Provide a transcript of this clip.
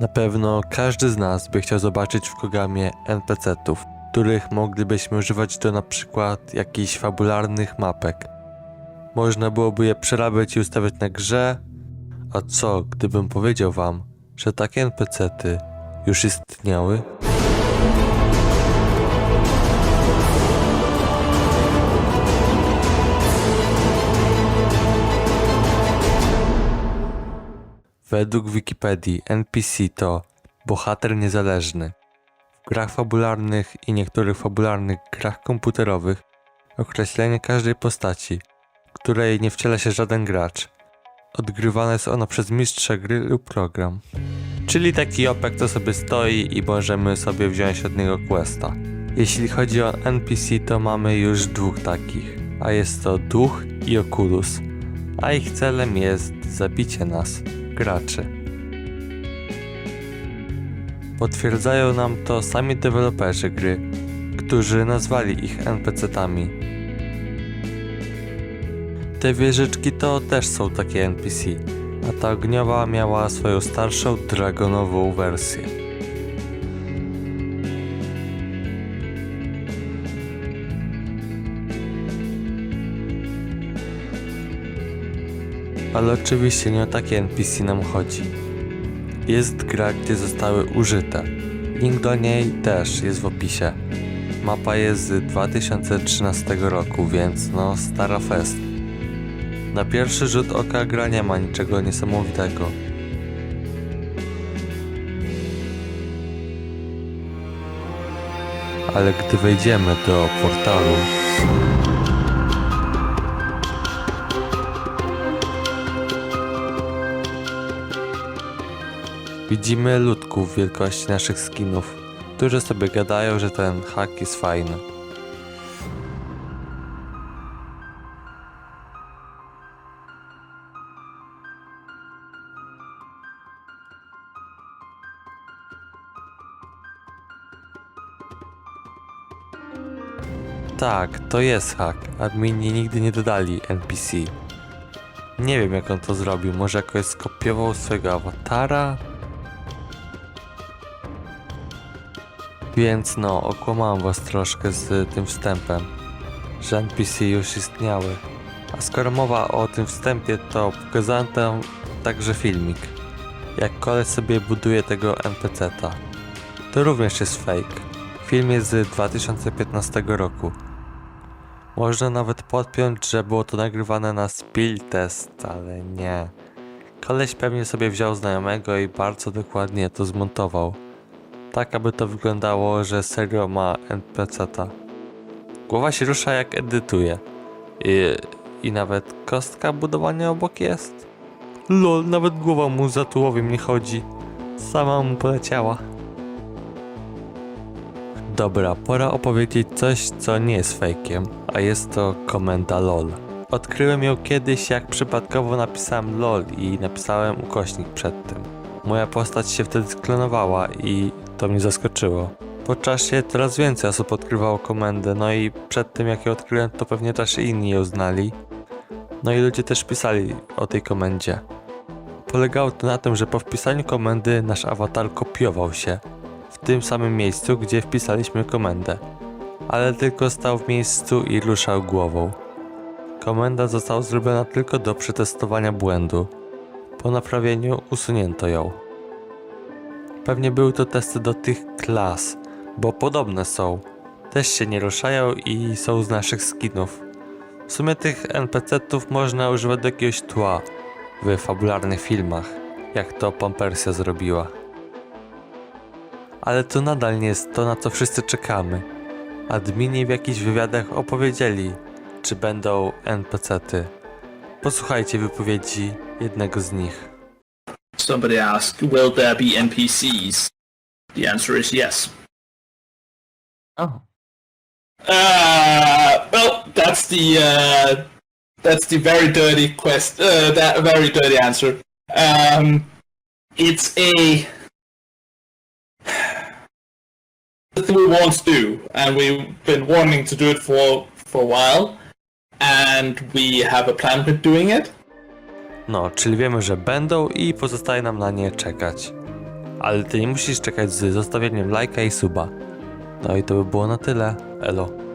Na pewno każdy z nas by chciał zobaczyć w Kogamie NPC-ów, których moglibyśmy używać do na przykład jakichś fabularnych mapek. Można byłoby je przerabiać i ustawiać na grze, a co gdybym powiedział wam, że takie NPC-ty już istniały? Według Wikipedii NPC to bohater niezależny. W grach fabularnych i niektórych fabularnych grach komputerowych określenie każdej postaci, której nie wciela się żaden gracz. Odgrywana jest ona przez mistrza gry lub program. Czyli taki opek, co sobie stoi i możemy sobie wziąć od niego questa. Jeśli chodzi o NPC, to mamy już dwóch takich, a jest to Duch i Oculus, a ich celem jest zabicie nas, graczy. Potwierdzają nam to sami deweloperzy gry, którzy nazwali ich NPC-tami. Te wieżyczki to też są takie NPC, a ta ogniowa miała swoją starszą dragonową wersję. Ale oczywiście nie o takie NPC nam chodzi. Jest gra, gdzie zostały użyte. Link do niej też jest w opisie. Mapa jest z 2013 roku, więc no stara fest. Na pierwszy rzut oka gra nie ma niczego niesamowitego. Ale gdy wejdziemy do portalu, widzimy ludków wielkości naszych skinów, którzy sobie gadają, że ten hak jest fajny. Tak, to jest hack. Admini nigdy nie dodali NPC. Nie wiem jak on to zrobił, może jakoś skopiował swojego awatara? Więc no, okłamałem was troszkę z tym wstępem, że NPC już istniały. A skoro mowa o tym wstępie, to pokazałem tam także filmik. Jak koleś sobie buduje tego NPC-ta. To również jest fake. Film jest z 2015 roku. Można nawet podpiąć, że było to nagrywane na spill test, ale nie. Koleś pewnie sobie wziął znajomego i bardzo dokładnie to zmontował. Tak, aby to wyglądało, że serio ma NPC-ta. Głowa się rusza jak edytuje. I, I nawet kostka budowania obok jest. Lol, nawet głowa mu za tułowiem nie chodzi. Sama mu poleciała. Dobra, pora opowiedzieć coś, co nie jest fejkiem, a jest to komenda LOL. Odkryłem ją kiedyś, jak przypadkowo napisałem LOL i napisałem ukośnik przed tym. Moja postać się wtedy sklonowała i to mnie zaskoczyło. Po czasie coraz więcej osób odkrywało komendę, no i przed tym jak ją odkryłem, to pewnie też inni ją znali. No i ludzie też pisali o tej komendzie. Polegało to na tym, że po wpisaniu komendy nasz awatar kopiował się w tym samym miejscu, gdzie wpisaliśmy komendę, ale tylko stał w miejscu i ruszał głową. Komenda została zrobiona tylko do przetestowania błędu. Po naprawieniu usunięto ją. Pewnie były to testy do tych klas, bo podobne są. Też się nie ruszają i są z naszych skinów. W sumie tych NPC-ów można używać do jakiegoś tła w fabularnych filmach, jak to Pompersja zrobiła. Ale to nadal nie jest to, na co wszyscy czekamy. Admini w jakichś wywiadach opowiedzieli, czy będą NPC-ty. Posłuchajcie wypowiedzi jednego z nich. Somebody asked, will there be NPCs? The answer is yes. Oh. Uh, well, that's the uh, that's the very dirty quest. Uh, that very dirty answer. Um, it's a thing we want to do, and we've been wanting to do it for for a while, and we have a plan with doing it. No, czyli wiemy, że będą i pozostaje nam na nie czekać. Ale ty nie musisz czekać z zostawieniem lajka i suba. No i to by było na tyle. Elo.